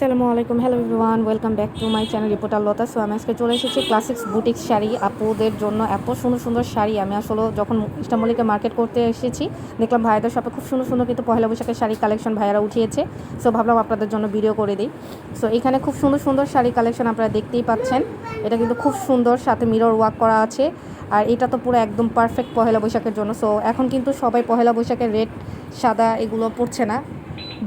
আসসালামু আলাইকুম। Hello everyone welcome back to my channel reporter Lata so আমি আজকে চলে এসেছি ক্লাসিক্স বুটিক শাড়ি আপুদের জন্য এত সুন্দর সুন্দর শাড়ি। আমি আসলে যখন ইস্টামলিকে মার্কেট করতে এসেছি, দেখলাম ভাইয়াদের শপে খুব সুন্দর সুন্দর কিন্তু পয়লা বৈশাখের শাড়ি কালেকশন ভাইয়ারা উঠিয়েছে। সো ভাবলাম আপনাদের জন্য ভিডিও করে দিই। সো এখানে খুব সুন্দর সুন্দর শাড়ি কালেকশন আপনারা দেখতেই পাচ্ছেন। এটা কিন্তু খুব সুন্দর, সাথে মিরর ওয়ার্ক করা আছে। আর এটা তো পুরো একদম পারফেক্ট পহেলা বৈশাখের জন্য। সো এখন কিন্তু সবাই পহেলা বৈশাখের রেড সাদা এগুলো পড়ছে না।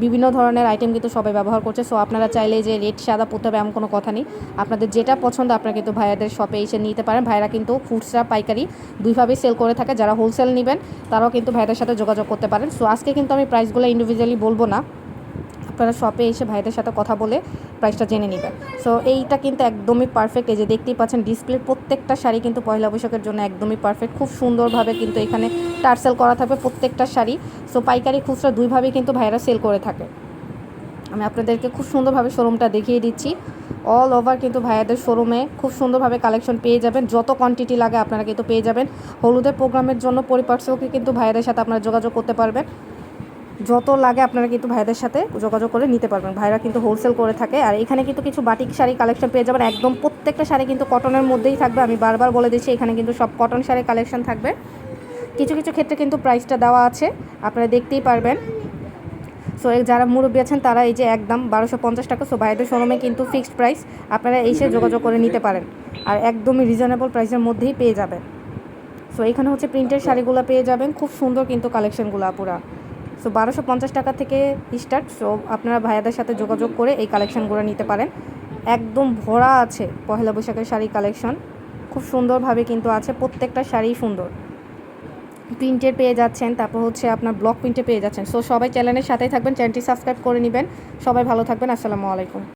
বিভিন্ন ধরনের আইটেম কিন্তু সবাই ব্যবহার করছে। সো আপনারা চাইলে যে রেড সাদা পরতে হবে এমন কোনো কথা নেই। আপনাদের যেটা পছন্দ, আপনারা কিন্তু ভাইয়াদের শপে এসে নিতে পারেন। ভাইরা কিন্তু ফুডসরা পাইকারি দুইভাবেই সেল করে থাকে। যারা হোলসেল নেবেন, তারাও কিন্তু ভাইয়াদের সাথে যোগাযোগ করতে পারেন। সো আজকে কিন্তু আমি প্রাইসগুলো ইন্ডিভিজুয়ালি বলব না। আপনারা শপে এসে ভাইদের সাথে কথা বলে প্রাইসটা জেনে নেবেন। সো এইটা কিন্তু একদমই পারফেক্ট এই যে দেখতেই পাচ্ছেন ডিসপ্লের প্রত্যেকটা শাড়ি কিন্তু পয়লা বৈশাখের জন্য একদমই পারফেক্ট খুব সুন্দরভাবে কিন্তু এখানে টার্সেল করা থাকবে প্রত্যেকটা শাড়ি। সো পাইকারি খুচরা দুইভাবেই কিন্তু ভাইরা সেল করে থাকে। আমি আপনাদেরকে খুব সুন্দরভাবে শোরুমটা দেখিয়ে দিচ্ছি। অল ওভার কিন্তু ভাইয়াদের শোরুমে খুব সুন্দরভাবে কালেকশন পেয়ে যাবেন। যত কোয়ান্টিটি লাগে আপনারা কিন্তু পেয়ে যাবেন। হলুদের প্রোগ্রামের জন্য পরিপার্শ্বকে কিন্তু ভাইয়াদের সাথে আপনারা যোগাযোগ করতে পারবেন। যত লাগে আপনারা কিন্তু ভাইদের সাথে যোগাযোগ করে নিতে পারবেন। ভাইরা কিন্তু হোলসেল করে থাকে। আর এখানে কিন্তু কিছু বাটিক শাড়ি কালেকশন পেয়ে যাবেন। একদম প্রত্যেকটা শাড়ি কিন্তু কটনের মধ্যেই থাকবে। আমি বারবার বলে দিচ্ছি, এখানে কিন্তু সব কটন শাড়ি কালেকশন থাকবে। কিছু কিছু ক্ষেত্রে কিন্তু প্রাইসটা দেওয়া আছে। আপনারা দেখতেই পারবেন। সো যারা মুরব্বী আছেন, তারা এই যে একদম বারোশো পঞ্চাশ টাকা। সো ভাইদের শোরুমে কিন্তু ফিক্সড প্রাইস আপনারা এসে যোগাযোগ করে নিতে পারেন। আর একদমই রিজনেবল প্রাইসের মধ্যেই পেয়ে যাবেন। সো এখানে হচ্ছে প্রিন্টের শাড়িগুলো পেয়ে যাবেন। খুব সুন্দর কিন্তু কালেকশনগুলো পুরা সো বারোশো পঞ্চাশ টাকা থেকে স্টার্ট সো আপনারা ভাইয়াদের সাথে যোগাযোগ করে এই কালেকশানগুলো নিতে পারেন। একদম ভরা আছে পহেলা বৈশাখের শাড়ি কালেকশন খুব সুন্দরভাবে কিন্তু আছে, প্রত্যেকটা শাড়ি সুন্দর। প্রিন্টের পেয়ে যাচ্ছেন, তারপর হচ্ছে আপনার ব্লক প্রিন্টে পেয়ে যাচ্ছেন। সো সবাই চ্যানেলের সাথেই থাকবেন চ্যানেলটি সাবস্ক্রাইব করে নেবেন। সবাই ভালো থাকবেন, আসসালামু আলাইকুম।